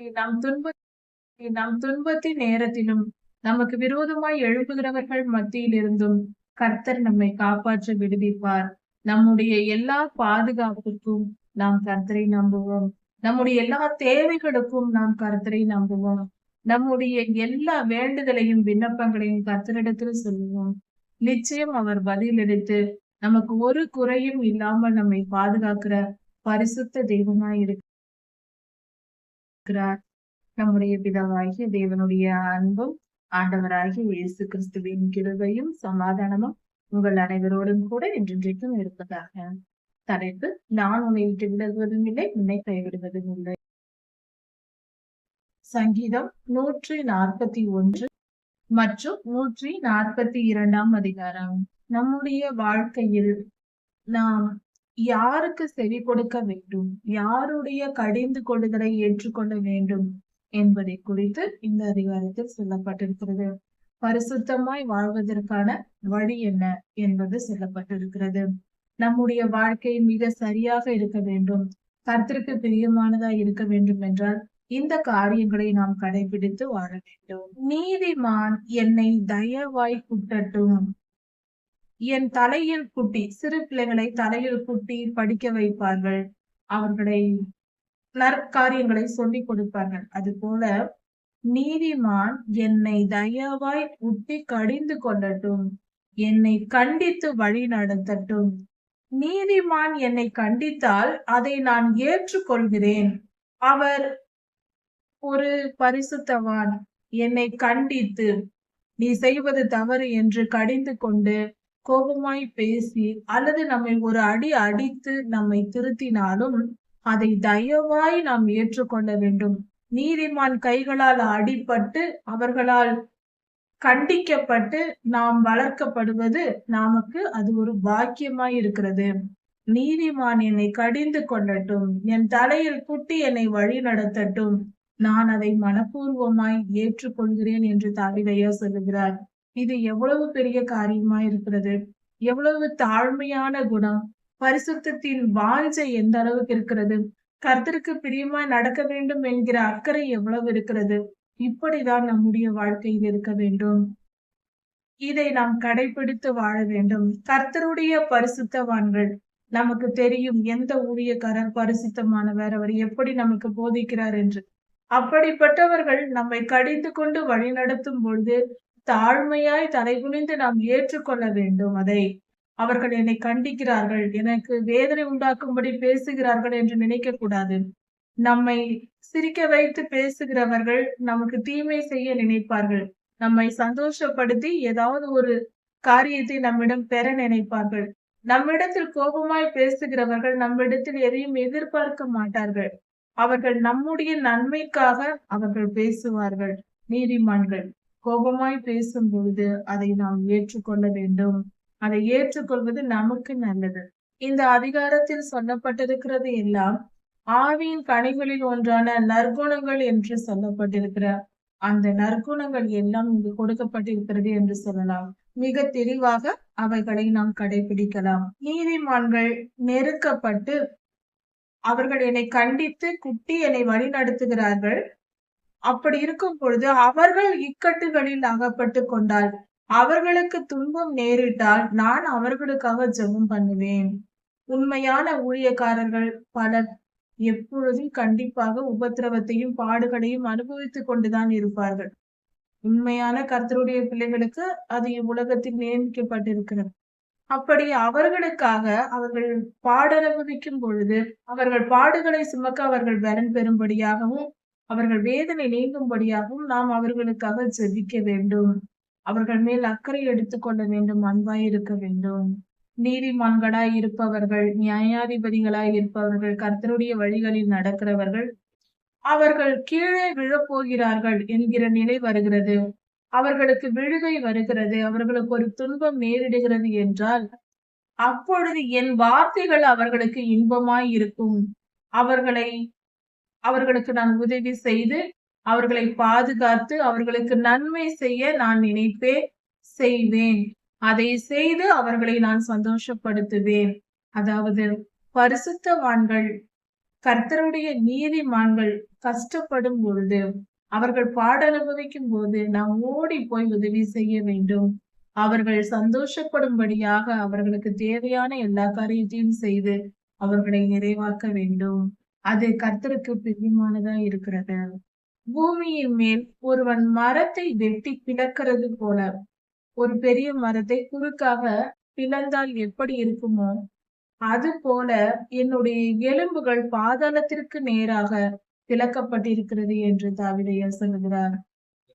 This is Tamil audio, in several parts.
நம் துன்ப நம் துன்பத்தின் நேரத்திலும் நமக்கு விரோதமாய் எழுப்புகிறவர்கள் மத்தியில் இருந்தும் கர்த்தர் நம்மை காப்பாற்ற விடுவிப்பார். நம்முடைய எல்லா பாதுகாப்புக்கும் நாம் கர்த்தரை நம்புவோம். நம்முடைய எல்லா தேவைகளுக்கும் நாம் கர்த்தரை நம்புவோம். நம்முடைய எல்லா வேண்டுதலையும் விண்ணப்பங்களையும் கர்த்தரிடத்தில் சொல்லுவோம். நிச்சயம் அவர் பதிலளித்து நமக்கு ஒரு குறையும் இல்லாமல் நம்மை பாதுகாக்கிற பரிசுத்த தெய்வமாய் இருக்கு இருக்கிறார். நம்முடைய பிதாவாகிய தேவனுடைய அன்பும் ஆண்டவராகிய இயேசு கிறிஸ்துவின் கிருபையும் சமாதானமும் உங்கள் அனைவரோடும் கூட என்றென்றைக்கும் இருப்பதாக. தலைப்பு நான் உன்னை விட்டு விலகுவதும் இல்லை உன்னை கைவிடுவதும் இல்லை. சங்கீதம் நூற்றி நாற்பத்தி ஒன்று மற்றும் நூற்றி நாற்பத்தி இரண்டாம் அதிகாரம். நம்முடைய வாழ்க்கையில் நாம் யாருக்கு செவி கொடுக்க வேண்டும்? யாருடைய கடிந்து கொள்ளுதலை ஏற்றுக்கொள்ள வேண்டும் என்பதை குறித்து இந்த அதிகாரத்தில் சொல்லப்பட்டிருக்கிறது. பரிசுத்தமாய் வாழ்வதற்கான வழி என்ன என்பது சொல்லப்பட்டிருக்கிறது. நம்முடைய வாழ்க்கை மிக சரியாக இருக்க வேண்டும். கர்த்தருக்கு பிரியமானதா இருக்க வேண்டும் என்றால் இந்த காரியங்களை நாம் கடைபிடித்து வாழ வேண்டும். நீதிமான் என்னை தயவாய் குட்டட்டும். என் தலையில் குட்டி சிறு பிள்ளைகளை தலையில் குட்டி படிக்க வைப்பார்கள். அவர்களை நற்காரியங்களை சொல்லிக் கொடுப்பார்கள். அது போல நீதிமான் என்னை தயவாய் உட்டி கடிந்து கொள்ளட்டும். என்னை கண்டித்து வழி நடத்தட்டும். நீதிமான் என்னை கண்டித்தால் அதை நான் ஏற்றுக்கொள்கிறேன். அவர் ஒரு பரிசுத்தவான். என்னை கண்டித்து நீ செய்வது தவறு என்று கடிந்து கொண்டு கோபமாய் பேசி அல்லது நம்மை ஒரு அடி அடித்து நம்மை திருத்தினாலும் அதை தயவாய் நாம் ஏற்றுக்கொள்ள வேண்டும். நீதிமான் கைகளால் அடிபட்டு அவர்களால் கண்டிக்கப்பட்டு நாம் வளர்க்கப்படுவது நமக்கு அது ஒரு பாக்கியமாய் இருக்கிறது. நீதிமான் என்னை கடிந்து கொள்ளட்டும் என் தலையில் குட்டி என்னை வழி நடத்தட்டும். நான் அதை மனப்பூர்வமாய் ஏற்றுக்கொள்கிறேன் என்று தாவிதையா சொல்லுகிறார். இது எவ்வளவு பெரிய காரியமா இருக்கிறது? எவ்வளவு தாழ்மையான குணம்? பரிசுத்தத்தின் வாஞ்சை எந்த அளவுக்கு இருக்கிறது? கர்த்தருக்கு பிரியமாய் நடக்க வேண்டும் என்கிற அக்கறை எவ்வளவு இருக்கிறது? இப்படிதான் நம்முடைய வாழ்க்கையில் இருக்க வேண்டும். இதை நாம் கடைபிடித்து வாழ வேண்டும். கர்த்தருடைய பரிசுத்தவான்கள். நமக்கு தெரியும் எந்த ஊழியக்காரர் பரிசுத்தமானவர்? அவர் எப்படி நமக்கு போதிக்கிறார் என்று. அப்படிப்பட்டவர்கள் நம்மை கடிந்து கொண்டு வழி நடத்தும் பொழுது தாழ்மையாய் தலைகுனிந்து நாம் ஏற்றுக்கொள்ள வேண்டும் அதை. அவர்கள் என்னை கண்டிக்கிறார்கள். எனக்கு வேதனை உண்டாக்கும்படி பேசுகிறார்கள் என்று நினைக்க கூடாது நம்மை சிரிக்க வைத்து பேசுகிறவர்கள் நமக்கு தீமை செய்ய நினைப்பார்கள். நம்மை சந்தோஷப்படுத்தி ஏதாவது ஒரு காரியத்தை நம்மிடம் பெற நினைப்பார்கள். நம்மிடத்தில் கோபமாய் பேசுகிறவர்கள் நம்மிடத்தில் எதையும் எதிர்பார்க்க மாட்டார்கள். அவர்கள் நம்முடைய நன்மைக்காக அவர்கள் பேசுவார்கள். நீதிமான்கள் கோபமாய் பேசும் பொழுது அதை நாம் ஏற்றுக்கொள்ள வேண்டும். அதை ஏற்றுக்கொள்வது நமக்கு நல்லது. இந்த அதிகாரத்தில் சொல்லப்பட்டிருக்கிறது எல்லாம் ஆவியின் கனிகளில் ஒன்றான நற்குணங்கள் என்று சொல்லப்பட்டிருக்கிற அந்த நற்குணங்கள் எல்லாம் இங்கு கொடுக்கப்பட்டிருக்கிறது என்று சொல்லலாம். மிக தெளிவாக அவைகளை நாம் கடைபிடிக்கலாம். நீதிமான்கள் நெருக்கப்பட்டு அவர்கள் என்னை கண்டித்து குட்டி என்னை வழி நடத்துகிறார்கள் அப்படி இருக்கும் பொழுது அவர்கள் இக்கட்டுகளில் அகப்பட்டு கொண்டால் அவர்களுக்கு துன்பம் நேரிட்டால் நான் அவர்களுக்காக ஜெபம் பண்ணுவேன். உண்மையான ஊழியக்காரர்கள் பலர் எப்பொழுதும் கண்டிப்பாக உபத்திரவத்தையும் பாடுகளையும் அனுபவித்துக் கொண்டுதான் இருப்பார்கள். உண்மையான கர்த்தருடைய பிள்ளைகளுக்கு அது இவ்வுலகத்தில் நியமிக்கப்பட்டிருக்கிறது. அப்படி அவர்களுக்காக அவர்கள் பாடனுபவிக்கும் பொழுது அவர்கள் பாடுகளை சுமக்க அவர்கள் பலன் பெறும்படியாகவும் அவர்கள் வேதனை நீங்கும்படியாகவும் நாம் அவர்களுக்காக செதிக்க வேண்டும். அவர்கள் மேல் அக்கறை எடுத்துக்கொள்ள வேண்டும் அன்பாய் இருக்க வேண்டும். நீதிமான்களாய் இருப்பவர்கள் நியாயாதிபதிகளாய் இருப்பவர்கள் கர்த்தருடைய வழிகளில் நடக்கிறவர்கள் அவர்கள் கீழே விழப்போகிறார்கள் என்கிற நிலை வருகிறது. அவர்களுக்கு விழுகை வருகிறது. அவர்களுக்கு ஒரு துன்பம் நேரிடுகிறது என்றால் அப்பொழுது என் வார்த்தைகள் அவர்களுக்கு இன்பமாய் இருக்கும். அவர்களை அவர்களுக்கு நான் உதவி செய்து அவர்களை பாதுகாத்து அவர்களுக்கு நன்மை செய்ய நான் நினைப்பே செய்வேன். அதை செய்து அவர்களை நான் சந்தோஷப்படுத்துவேன். அதாவது பரிசுத்தவான்கள் கர்த்தருடைய நீதிமான்கள் கஷ்டப்படும் பொழுது அவர்கள் பாட அனுபவிக்கும் போது நாம் ஓடி போய் உதவி செய்ய வேண்டும். அவர்கள் சந்தோஷப்படும்படியாக அவர்களுக்கு தேவையான எல்லா காரியத்தையும் செய்து அவர்களை நிறைவாக்க வேண்டும். அது கர்த்தருக்கு பிரியமானதா இருக்கிறது. பூமியின் மேல் ஒருவன் மரத்தை வெட்டி பிளக்கிறது போல ஒரு பெரிய மரத்தை குறுக்காக பிளந்தால் எப்படி இருக்குமோ அது போல என்னுடைய எலும்புகள் பாதாளத்திற்கு நேராக பிளக்கப்பட்டிருக்கிறது என்று தாவிதையா சொல்லுகிறார்.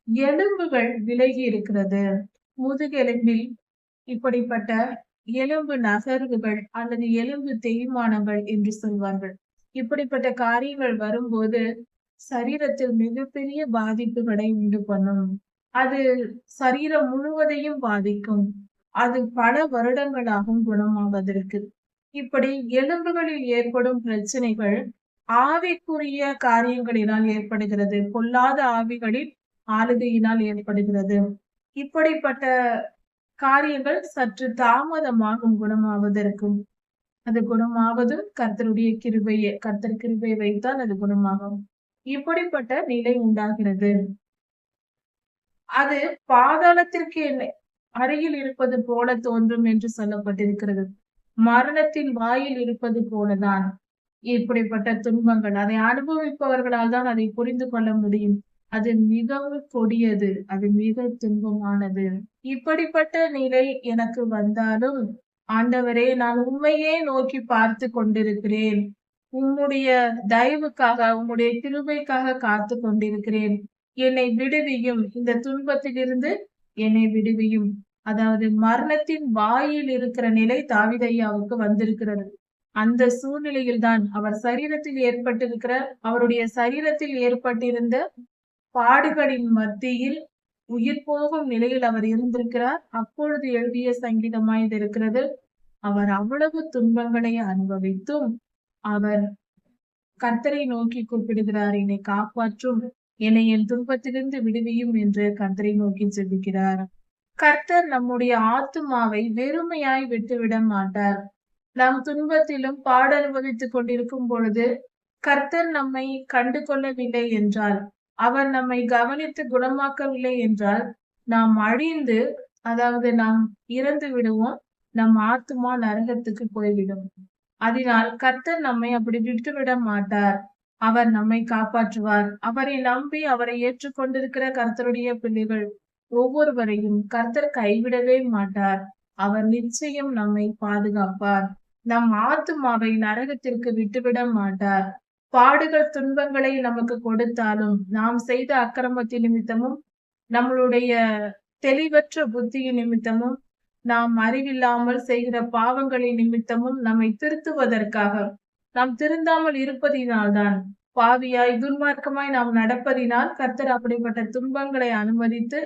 எலும்புகள் விலகி இருக்கிறது. முதுகெலும்பில் இப்படிப்பட்ட எலும்பு நகர்வுகள் அல்லது எலும்பு தேய்மானங்கள் என்று சொல்வார்கள். இப்படிப்பட்ட காரியங்கள் வரும்போது சரீரத்தில் மிகப்பெரிய பாதிப்புகளை உண்டு பண்ணும். அது சரீரம் முழுவதையும் பாதிக்கும். அது பல வருடங்களாகும் குணமாவதற்கு. இப்படி எலும்புகளில் ஏற்படும் பிரச்சனைகள் ஆவிக்குரிய காரியங்களினால் ஏற்படுகிறது. பொல்லாத ஆவிகளில் ஆளுகையினால் ஏற்படுகிறது. இப்படிப்பட்ட காரியங்கள் சற்று தாமதமாகும் குணமாவதற்கும். அது குணமாவதும் கர்த்தருடைய கிருபையை கர்த்தர் கிருபை வைத்தால் அது குணமாகும். இப்படிப்பட்ட நிலை உண்டாகிறது. அது பாதாளத்திற்கு அருகில் இருப்பது போல தோன்றும் என்று சொல்லப்பட்டிருக்கிறது. மரணத்தின் வாயில் இருப்பது போலதான். இப்படிப்பட்ட துன்பங்கள் அதை அனுபவிப்பவர்களால் தான் அதை புரிந்து கொள்ள முடியும். அது மிகவும் கொடியது அது மிக துன்பமானது. இப்படிப்பட்ட நிலை எனக்கு வந்தாலும் ஆண்டவரே நான் உண்மையே நோக்கி பார்த்து கொண்டிருக்கிறேன். உம்முடைய தயவுக்காக உன்னுடைய கிருபைக்காக காத்து கொண்டிருக்கிறேன். என்னை விடுவியும் இந்த துன்பத்திலிருந்து என்னை விடுவியும். அதாவது மரணத்தின் வாயில் இருக்கிற நிலை தாவிதையாவுக்கு வந்திருக்கிறது. அந்த சூழ்நிலையில் தான் அவர் சரீரத்தில் ஏற்பட்டிருக்கிற அவருடைய சரீரத்தில் ஏற்பட்டிருந்த பாடுகளின் மத்தியில் உயிர் போகும் நிலையில் அவர் இருந்திருக்கிறார். அப்பொழுது எழுதிய சங்கீதமாய் இது இருக்கிறது. அவர் அவ்வளவு துன்பங்களை அனுபவித்தும் அவர் கர்த்தரை நோக்கி குறிப்பிடுகிறார் என்னை காப்பாற்றும் என்னை என் துன்பத்திலிருந்து விடுவியும் என்று கர்த்தரை நோக்கி செல்கிறார். கர்த்தர் நம்முடைய ஆத்துமாவை வெறுமையாய் விட்டுவிட மாட்டார். நாம் துன்பத்திலும் பாடனுபவித்துக் கொண்டிருக்கும் பொழுது கர்த்தர் நம்மை கண்டு கொள்ளவில்லை என்றால் அவர் நம்மை கவனித்து குணமாக்கவில்லை என்றால் நாம் அழிந்து அதாவது நாம் இறந்து விடுவோம் நம் ஆத்துமா நரகத்துக்கு போய்விடும். அதனால் கர்த்தர் நம்மை அப்படி விட்டுவிட மாட்டார். அவர் நம்மை காப்பாற்றுவார். அவரை நம்பி அவரை ஏற்றுக்கொண்டிருக்கிற கர்த்தருடைய பிள்ளைகள் ஒவ்வொருவரையும் கர்த்தர் கைவிடவே மாட்டார். அவர் நிச்சயம் நம்மை பாதுகாப்பார். நம் ஆத்துமாவை நரகத்திற்கு விட்டுவிட மாட்டார். பாடுகள் துன்பங்களை நமக்கு கொடுத்தாலும் நாம் செய்த அக்கிரமத்தின் நிமித்தமும் நம்மளுடைய தெளிவற்ற புத்தியின் நிமித்தமும் நாம் அறிவில்லாமல் செய்கிற பாவங்களின் நிமித்தமும் நம்மை திருத்துவதற்காக நாம் திருந்தாமல் இருப்பதினால்தான் பாவியாய் துன்மார்க்கமாய் நாம் நடப்பதினால் கர்த்தர் அப்படிப்பட்ட துன்பங்களை அனுமதித்து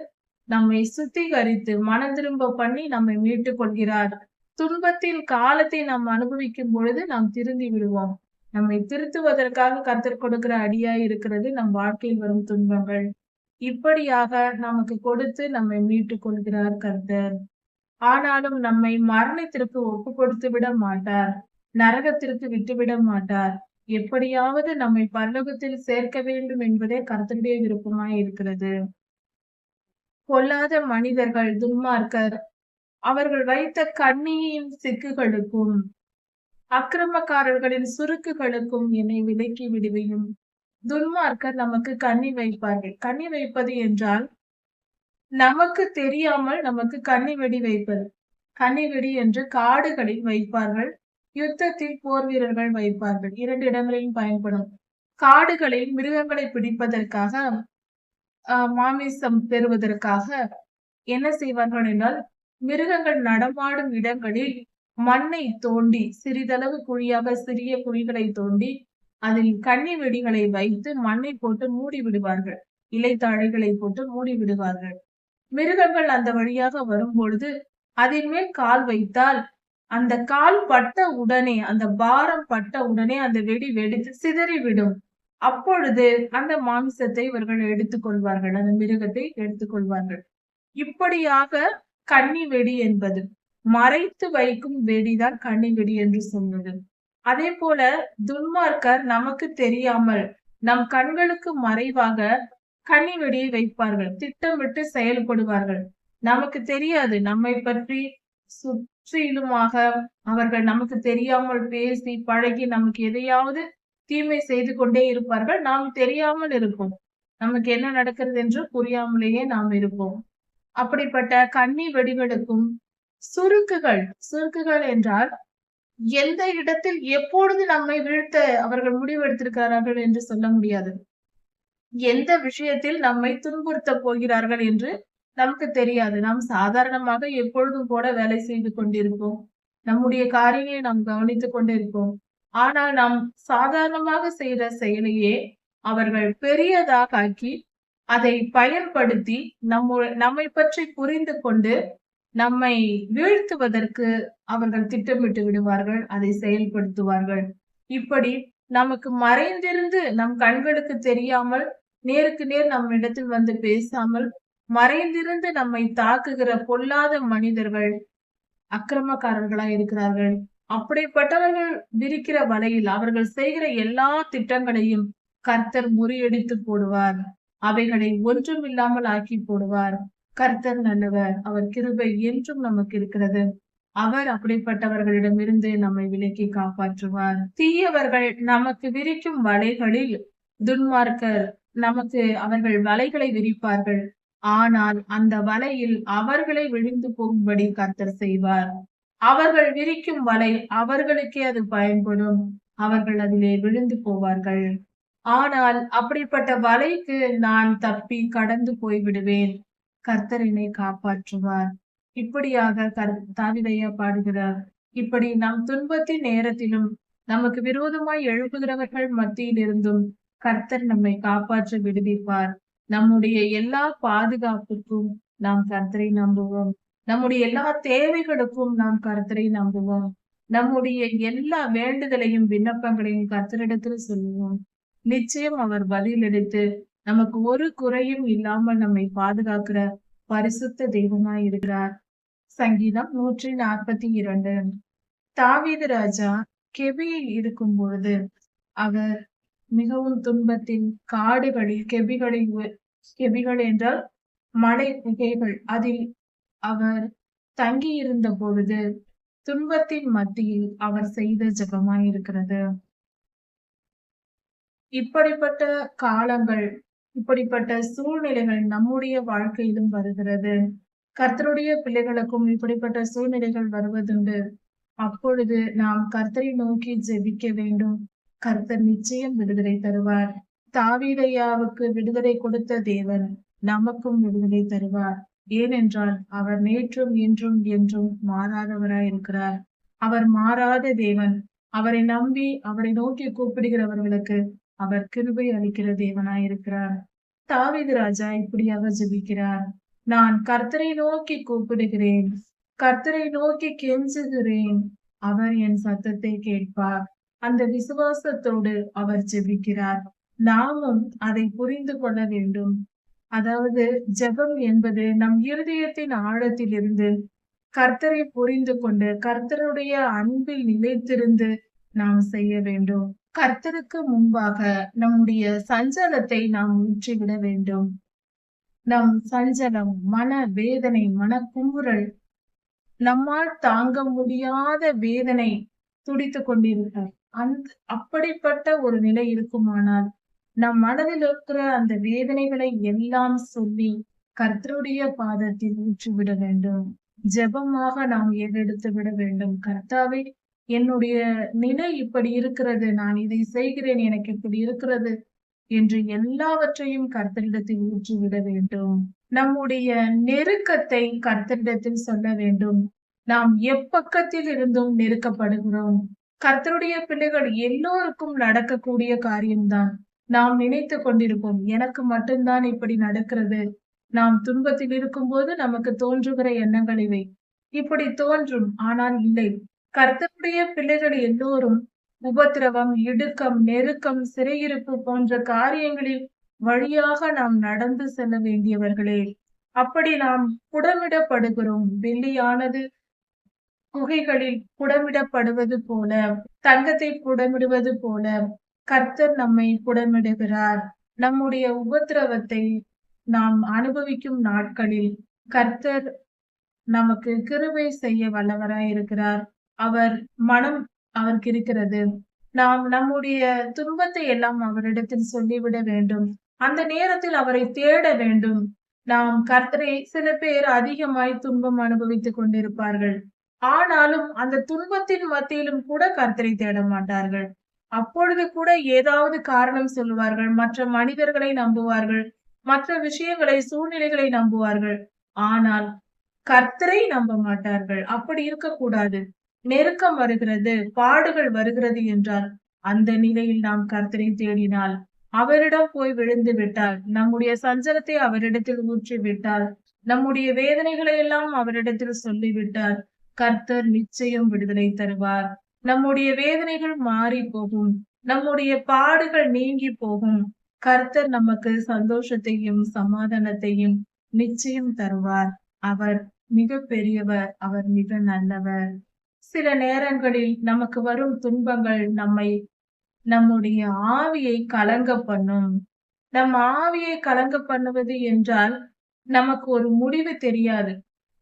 நம்மை சுத்திகரித்து மனம் திரும்ப பண்ணி நம்மை மீட்டுக் கொள்கிறார். துன்பத்தின் காலத்தை நாம் அனுபவிக்கும் பொழுது நாம் திருந்தி விடுவோம். நம்மை திருத்துவதற்காக கத்தர் கொடுக்கிற அடியாய் இருக்கிறது நம் வாழ்க்கையில் வரும் துன்பங்கள். இப்படியாக நமக்கு கொடுத்து நம்மை மீட்டுக் கொள்கிறார் கர்த்தர். ஆனாலும் நம்மை மரணத்திற்கு ஒப்பு கொடுத்து விட மாட்டார். நரகத்திற்கு விட்டுவிட மாட்டார். எப்படியாவது நம்மை பரலோகத்தில் சேர்க்க வேண்டும் என்பதே கர்த்தருடைய விருப்பமாய் இருக்கிறது. பொல்லாத மனிதர்கள் துன்மார்க்கர் அவர்கள் வைத்த கண்ணியின் சிக்குகளுக்கும் அக்கிரமக்காரர்களின் சுருக்குகளுக்கும் என்னை விலக்கி விடுவையும். துன்மார்க்கர் நமக்கு கண்ணி வைப்பார்கள். கண்ணி வைப்பது என்றால் நமக்கு தெரியாமல் நமக்கு கண்ணி வெடி வைப்பது. கண்ணி வெடி என்று காடுகளில் வைப்பார்கள். யுத்தத்தில் போர் வீரர்கள் வைப்பார்கள். இரண்டு இடங்களிலும் பயன்படும். காடுகளில் மிருகங்களை பிடிப்பதற்காக மாமிசம் பெறுவதற்காக என்ன செய்வார்கள் என்றால் மிருகங்கள் நடமாடும் இடங்களில் மண்ணை தோண்டி சிறிதளவு குழியாக சிறிய குழிகளை தோண்டி அதில் கண்ணி வெடிகளை வைத்து மண்ணை போட்டு மூடி விடுவார்கள். இலைத்தாழைகளை போட்டு மூடி விடுவார்கள். மிருகங்கள் அந்த வழியாக வரும்பொழுது அதன் மேல் கால் வைத்தால் அந்த கால் பட்ட உடனே அந்த பாரம் பட்ட உடனே அந்த வெடி வெடித்து சிதறிவிடும். அப்பொழுது அந்த மாமிசத்தை இவர்கள் எடுத்துக்கொள்வார்கள் அந்த மிருகத்தை எடுத்துக்கொள்வார்கள் இப்படியாக கன்னி வெடி என்பது மறைத்து வைக்கும் வெடிதான் கன்னி வெடி என்று சொன்னது. அதே போல துன்மார்க்கர் நமக்கு தெரியாமல் நம் கண்களுக்கு மறைவாக கண்ணி வெடியை வைப்பார்கள். திட்டமிட்டு செயல்படுவார்கள். நமக்கு தெரியாது. நம்மை பற்றி சுற்றிலுமாக அவர்கள் நமக்கு தெரியாமல் பேசி பழகி நமக்கு எதையாவது தீமை செய்து கொண்டே இருப்பார்கள். நாம் தெரியாமல் இருப்போம். நமக்கு என்ன நடக்கிறது என்று புரியாமலேயே நாம் இருப்போம். அப்படிப்பட்ட கண்ணி வெடிகளுக்கும் சுருக்குகள் சுருக்குகள் என்றால் எந்த இடத்தில் எப்பொழுது நம்மை வீழ்த்த அவர்கள் முடிவெடுத்திருக்கிறார்கள் என்று சொல்ல முடியாது. எந்த விஷயத்தில் நம்மை துன்புறுத்த போகிறார்கள் என்று நமக்கு தெரியாது. நாம் சாதாரணமாக எப்பொழுதும் கூட வேலை செய்து கொண்டிருப்போம். நம்முடைய காரியங்களை நாம் கவனித்துக் கொண்டிருப்போம். ஆனால் நாம் சாதாரணமாக செய்த செயலையே அவர்கள் பெரியதாக ஆக்கி அதை பயன்படுத்தி நம்ம நம்மை பற்றி புரிந்து கொண்டு நம்மை வீழ்த்துவதற்கு அவர்கள் திட்டமிட்டு விடுவார்கள் அதை செயல்படுத்துவார்கள். இப்படி நமக்கு மறைந்திருந்து நம் கண்களுக்கு தெரியாமல் நேருக்கு நேர் நம் இடத்தில் வந்து பேசாமல் மறைந்திருந்து நம்மை தாக்குகிற பொல்லாத மனிதர்கள் அக்கிரமக்காரர்களா இருக்கிறார்கள். அப்படிப்பட்டவர்கள் விரிக்கிற வலையில் அவர்கள் செய்கிற எல்லா திட்டங்களையும் கர்த்தர் முறியடித்து போடுவார். அவைகளை ஒன்றும் இல்லாமல் ஆக்கி போடுவார். கர்த்தர் நல்லவர் அவர் கிருபை என்றும் நமக்கு இருக்கிறது. அவர் அப்படிப்பட்டவர்களிடமிருந்து நம்மை விலக்கி காப்பாற்றுவார். தீயவர்கள் நமக்கு விரிக்கும் வலைகளில் துன்மார்க்கர் நமக்கு அவர்கள் வலைகளை விரிப்பார்கள். ஆனால் அந்த வலையில் அவர்களை விழுந்து போகும்படி கர்த்தர் செய்வார். அவர்கள் விரிக்கும் வலை அவர்களுக்கே அது பயன்படும். அவர்கள் அதிலே விழுந்து போவார்கள். ஆனால் அப்படிப்பட்ட வலைக்கு நான் தப்பி கடந்து போய் விடுவேன் கர்த்தரினை காப்பாற்றுவார். இப்படியாக கர் தாவிதையா பாடுகிறார் இப்படி நம் துன்பத்தின் நேரத்திலும் நமக்கு விரோதமாய் எழுப்புகிறவர்கள் மத்தியில் இருந்தும் கர்த்தர் நம்மை காப்பாற்ற விடுவிப்பார். நம்முடைய எல்லா பாதுகாப்புக்கும் நாம் கர்த்தரை நம்புவோம். நம்முடைய எல்லா தேவைகளுக்கும் நாம் கர்த்தரை நம்புவோம். நம்முடைய எல்லா வேண்டுதலையும் விண்ணப்பங்களையும் கர்த்தரிடத்தில் சொல்லுவோம். நிச்சயம் அவர் பதிலளித்து நமக்கு ஒரு குறையும் இல்லாமல் நம்மை பாதுகாக்கிற பரிசுத்த தெய்வமாய் இருக்கிறார். சங்கீதம் நூற்றி நாற்பத்தி இரண்டு. தாவீது ராஜா கெபியில் இருக்கும் பொழுது அவர் மிகவும் துன்பத்தின் காடுகளில் கெபிகளில் கெபிகள் என்றால் மலை குகைகள் அதில் அவர் தங்கி இருந்த பொழுது துன்பத்தின் மத்தியில் அவர் செய்த ஜபமாய் இருக்கிறது. இப்படிப்பட்ட காலங்கள் இப்படிப்பட்ட சூழ்நிலைகள் நம்முடைய வாழ்க்கையிலும் வருகிறது. கர்த்தருடைய பிள்ளைகளுக்கும் இப்படிப்பட்ட சூழ்நிலைகள் வருவதுண்டு. அப்பொழுது நாம் கர்த்தரை நோக்கி ஜெபிக்க வேண்டும். கர்த்தர் நிச்சயம் விடுதலை தருவார். தாவீதையாவுக்கு விடுதலை கொடுத்த தேவன் நமக்கும் விடுதலை தருவார். ஏனென்றால் அவர் நேற்றும் இன்றும் என்றும் மாறாதவராய் இருக்கிறார் அவர் மாறாத தேவன். அவரை நம்பி அவரை நோக்கி கூப்பிடுகிறவர்களுக்கு அவர் கிருபை அளிக்கிற தேவனாய் இருக்கிறார் தாவீது ராஜா இப்படியாக ஜெபிக்கிறார். நான் கர்த்தரை நோக்கி கூப்பிடுகிறேன். கர்த்தரை நோக்கி கெஞ்சுகிறேன். அவர் என் சத்தத்தை கேட்பார். அந்த விசுவாசத்தோடு அவர் ஜெபிக்கிறார். நாமும் அதை புரிந்து கொள்ள வேண்டும். அதாவது ஜெபம் என்பது நம் இருதயத்தின் ஆழத்தில் இருந்து கர்த்தரை புரிந்து கொண்டு கர்த்தருடைய அன்பில் நிலைத்திருந்து நாம் செய்ய வேண்டும். கர்த்தருக்கு முன்பாக நம்முடைய சஞ்சலத்தை நாம் ஊற்றிவிட வேண்டும். நம் சஞ்சலம் மன வேதனை மன குமுறல் நம்மால் தாங்க முடியாத வேதனை துடித்து கொண்டிருக்கிறார் அந்த அப்படிப்பட்ட ஒரு நிலை இருக்குமானால் நம் மனதில் இருக்கிற அந்த வேதனைகளை எல்லாம் சொல்லி கர்த்தருடைய பாதத்தில் ஊற்றிவிட வேண்டும். ஜெபமாக நாம் ஏறெடுத்து விட வேண்டும்? கர்த்தாவே என்னுடைய நிலை இப்படி இருக்கிறது நான் இதை செய்கிறேன் எனக்கு இப்படி இருக்கிறது என்று எல்லாவற்றையும் கர்த்தரிடத்தில் ஊற்றிவிட வேண்டும். நம்முடைய நெருக்கத்தை கர்த்தரிடத்தில் சொல்ல வேண்டும். நாம் எப்பக்கத்தில் இருந்தும் நெருக்கப்படுகிறோம். கர்த்தருடைய பிள்ளைகள் எல்லோருக்கும் நடக்கக்கூடிய காரியம்தான். நாம் நினைத்து கொண்டிருப்போம் எனக்கு மட்டும்தான் இப்படி நடக்கிறது. நாம் துன்பத்தில் இருக்கும்போது நமக்கு தோன்றுகிற எண்ணங்கள் இவை. இப்படி தோன்றும் ஆனால் இல்லை. கர்த்தருடைய பிள்ளைகள் எல்லோரும் உபத்திரவம் இடுக்கம் நெருக்கம் சிறையிருப்பு போன்ற காரியங்களில் வழியாக நாம் நடந்து செல்ல வேண்டியவர்களே அப்படி நாம் புடமிடப்படுகிறோம். வெள்ளியானது குகைகளில் புடமிடப்படுவது போல தங்கத்தை புடமிடுவது போல கர்த்தர் நம்மை புடமிடுகிறார். நம்முடைய உபத்திரவத்தை நாம் அனுபவிக்கும் நாட்களில் கர்த்தர் நமக்கு கிருபை செய்ய வல்லவராய் இருக்கிறார் அவர் மனம் அவருக்கு இருக்கிறது நாம் நம்முடைய துன்பத்தை எல்லாம் அவரிடத்தில் சொல்லிவிட வேண்டும். அந்த நேரத்தில் அவரை தேட வேண்டும். நாம் கர்த்தரை சில பேர் அதிகமாய் துன்பம் அனுபவித்துக் கொண்டிருப்பார்கள். ஆனாலும் அந்த துன்பத்தின் மத்தியிலும் கூட கர்த்தரை தேட மாட்டார்கள். அப்பொழுது கூட ஏதாவது காரணம் சொல்லுவார்கள். மற்ற மனிதர்களை நம்புவார்கள். மற்ற விஷயங்களை சூழ்நிலைகளை நம்புவார்கள். ஆனால் கர்த்தரை நம்ப மாட்டார்கள். அப்படி இருக்கக்கூடாது. நெருக்கம் வருகிறது பாடுகள் வருகிறது என்றால் அந்த நிலையில் நாம் கர்த்தரை தேடினால் அவரிடம் போய் விழுந்து விட்டால் நம்முடைய சஞ்சலத்தை அவரிடத்தில் ஊற்றி விட்டால் நம்முடைய வேதனைகளை எல்லாம் அவரிடத்தில் சொல்லிவிட்டால் கர்த்தர் நிச்சயம் விடுதலை தருவார். நம்முடைய வேதனைகள் மாறி போகும் நம்முடைய பாடுகள் நீங்கி போகும். கர்த்தர் நமக்கு சந்தோஷத்தையும் சமாதானத்தையும் நிச்சயம் தருவார். அவர் மிக பெரியவர் அவர் மிக நல்லவர். சில நேரங்களில் நமக்கு வரும் துன்பங்கள் நம்மை நம்முடைய ஆவியை கலங்க பண்ணும். நம் ஆவியை கலங்க பண்ணுவது என்றால் நமக்கு ஒரு முடிவு தெரியாது.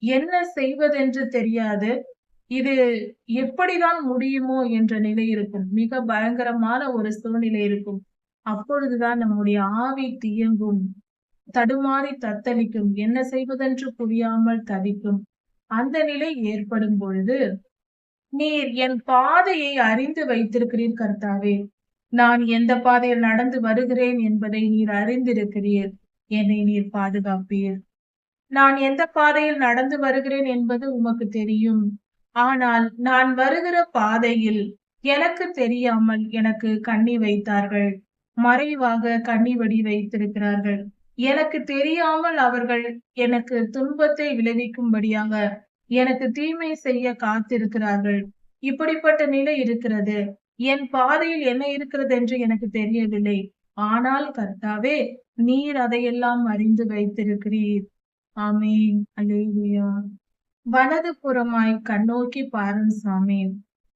என்ன செய்வதென்று தெரியாது. இது எப்படிதான் முடியுமோ என்ற நிலை இருக்கும். மிக பயங்கரமான ஒரு சூழ்நிலை இருக்கும். அப்பொழுதுதான் நம்முடைய ஆவி தியங்கும் தடுமாறி தத்தளிக்கும். என்ன செய்வதென்று புரியாமல் தவிக்கும். அந்த நிலை ஏற்படும் பொழுது நீர் என் பாதையை அறிந்து வைத்திருக்கிறீர் கர்த்தாவே. நான் எந்த பாதையில் நடந்து வருகிறேன் என்பதை நீர் அறிந்திருக்கிறீர். என்னை நீர் பாதுகாப்பீர். நான் எந்த பாதையில் நடந்து வருகிறேன் என்பது உமக்கு தெரியும். ஆனால் நான் வருகிற பாதையில் எனக்கு தெரியாமல் எனக்கு கண்ணி வைத்தார்கள். மறைவாக கண்ணி வடி வைத்திருக்கிறார்கள். எனக்கு தெரியாமல் அவர்கள் எனக்கு துன்பத்தை விளைவிக்கும்படியாக எனக்கு தீமை செய்ய காத்திருக்கிறார்கள். இப்படிப்பட்ட நிலை இருக்கிறது. என் பாதையில் என்ன இருக்கிறது என்று எனக்கு தெரியவில்லை. ஆனால் கர்த்தாவே நீர் அதையெல்லாம் அறிந்து வைத்திருக்கிறீர். ஆமீன். அலேவியா வலது புறமாய் கண்ணோக்கி பாரும் சாமி.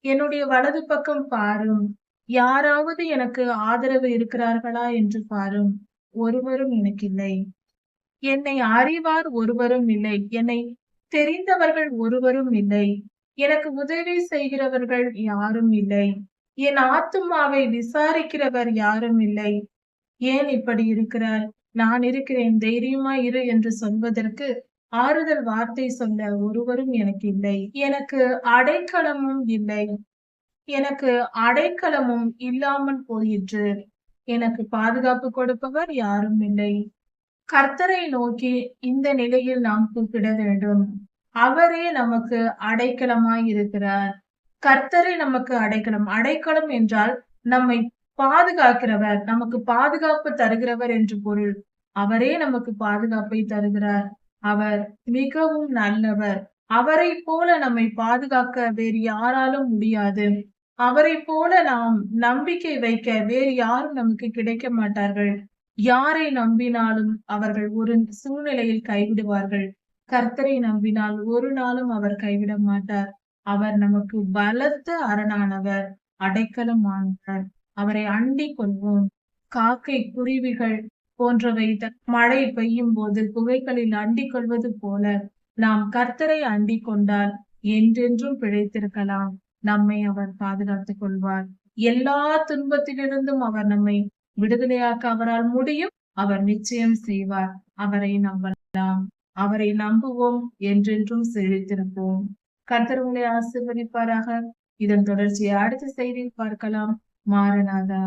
என்னுடைய வலது பக்கம் பாரும். யாராவது எனக்கு ஆதரவு இருக்கிறார்களா என்று பாரும். ஒருவரும் எனக்கு இல்லை என்னை அறிவார் ஒருவரும் இல்லை. என்னை தெரிந்தவர்கள் ஒருவரும் இல்லை. எனக்கு உதவி செய்கிறவர்கள் யாரும் இல்லை. என் ஆத்துமாவை விசாரிக்கிறவர் யாரும் இல்லை. ஏன் இப்படி இருக்கிறாய்? நான் இருக்கிறேன் தைரியமா இரு என்று சொல்வதற்கு ஆறுதல் வார்த்தை சொல்ல ஒருவரும் எனக்கு இல்லை. எனக்கு அடைக்கலமும் இல்லை. எனக்கு அடைக்கலமும் இல்லாமல் போயிற்று. எனக்கு பாதுகாப்பு கொடுப்பவர் யாரும் இல்லை. கர்த்தரை நோக்கி இந்த நிலையில் நாம் கூப்பிட வேண்டும். அவரே நமக்கு அடைக்கலமாய் இருக்கிறார். கர்த்தரை நமக்கு அடைக்கலம். அடைக்கலம் என்றால் நம்மை பாதுகாக்கிறவர் நமக்கு பாதுகாப்பு தருகிறவர் என்று பொருள். அவரே நமக்கு பாதுகாப்பை தருகிறார். அவர் மிகவும் நல்லவர். அவரை போல நம்மை பாதுகாக்க வேறு யாராலும் முடியாது. அவரை போல நாம் நம்பிக்கை வைக்க வேறு யாரும் நமக்கு கிடைக்க மாட்டார்கள். யாரை நம்பினாலும் அவர்கள் ஒரு சூழ்நிலையில் கைவிடுவார்கள். கர்த்தரை நம்பினால் ஒரு நாளும் அவர் கைவிட மாட்டார். அவர் நமக்கு பலத்த அரணானவர் அடைக்கலம் அடைக்கலமானவர் அவரை அண்டி கொள்வோம். காக்கை குருவிகள் போன்றவை மழை பெய்யும் போது புகைகளில் அண்டிக் கொள்வது போல நாம் கர்த்தரை அண்டி கொண்டால் என்றென்றும் பிழைத்திருக்கலாம். நம்மை அவர் பாதுகாத்துக் கொள்வார். எல்லா துன்பத்திலிருந்தும் அவர் நம்மை விடுதலையாக்க அவரால் முடியும். அவர் நிச்சயம் செய்வார். அவரை நம்பலாம். அவரை நம்புவோம். என்றென்றும் செழித்திருப்போம். கர்த்தர் உங்களை ஆசிர்வதிப்பாராக. இதன் தொடர்ச்சியை அடுத்த செய்தியில் பார்க்கலாம். மாறனாதா.